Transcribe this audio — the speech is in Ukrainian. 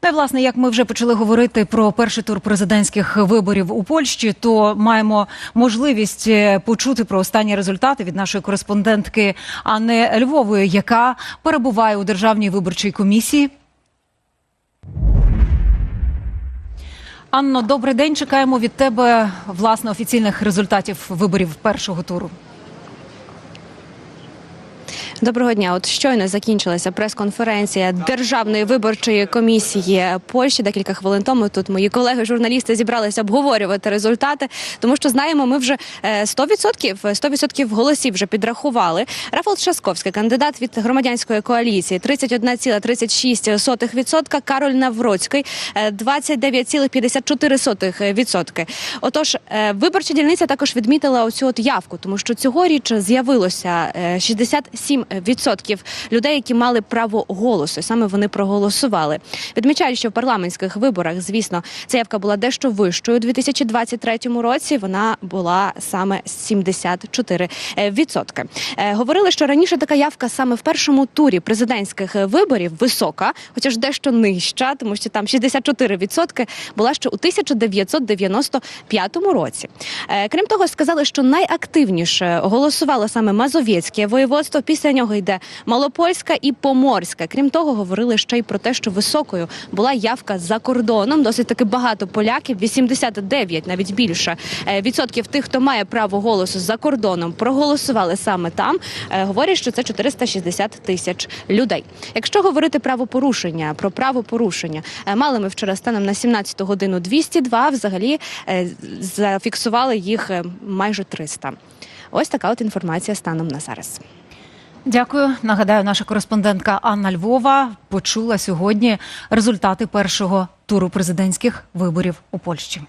Та й, власне, як ми вже почали говорити про перший тур президентських виборів у Польщі, то маємо можливість е, почути про останні результати від нашої кореспондентки Анни Львової, яка перебуває у державній виборчій комісії. Анно, добрий день. Чекаємо від тебе власне офіційних результатів виборів першого туру. Доброго дня. От щойно закінчилася прес-конференція державної виборчої комісії Польщі. Декілька хвилин тому тут мої колеги-журналісти зібралися обговорювати результати, тому що знаємо, ми вже е, 100%, 100% голосів вже підрахували. Рафал Шасковський, кандидат від громадянської коаліції, 31,36%, Кароль Навроцький, е, 29,54%. Отож, е, виборча дільниця також відмітила оцю от явку, тому що цьогоріч з'явилося 67 Е, відсотків людей, які мали право голосу. Саме вони проголосували. Відмічають, що в парламентських виборах, звісно, ця явка була дещо вищою у 2023 році. Вона була саме 74%. Е, е, говорили, що раніше така явка саме в першому турі президентських виборів висока, хоча ж дещо нижча, тому що там 64% була ще у 1995 році. Крім того, сказали, що найактивніше голосувало саме Мазовєцьке воєводство після нього йде Малопольська і Поморська. Крім того, говорили ще й про те, що високою була явка за кордоном. Досить таки багато поляків, 89, навіть більше е, відсотків тих, хто має право голосу за кордоном, проголосували саме там. Е, Говорять, що це 460 тисяч людей. Якщо говорити правопорушення про правопорушення, е, мали ми вчора станом на 17 годину 202, Взагалі зафіксували їх майже 300. Ось така от інформація станом на зараз. Дякую. Нагадаю, наша кореспондентка Анна Львова почула сьогодні результати першого туру президентських виборів у Польщі.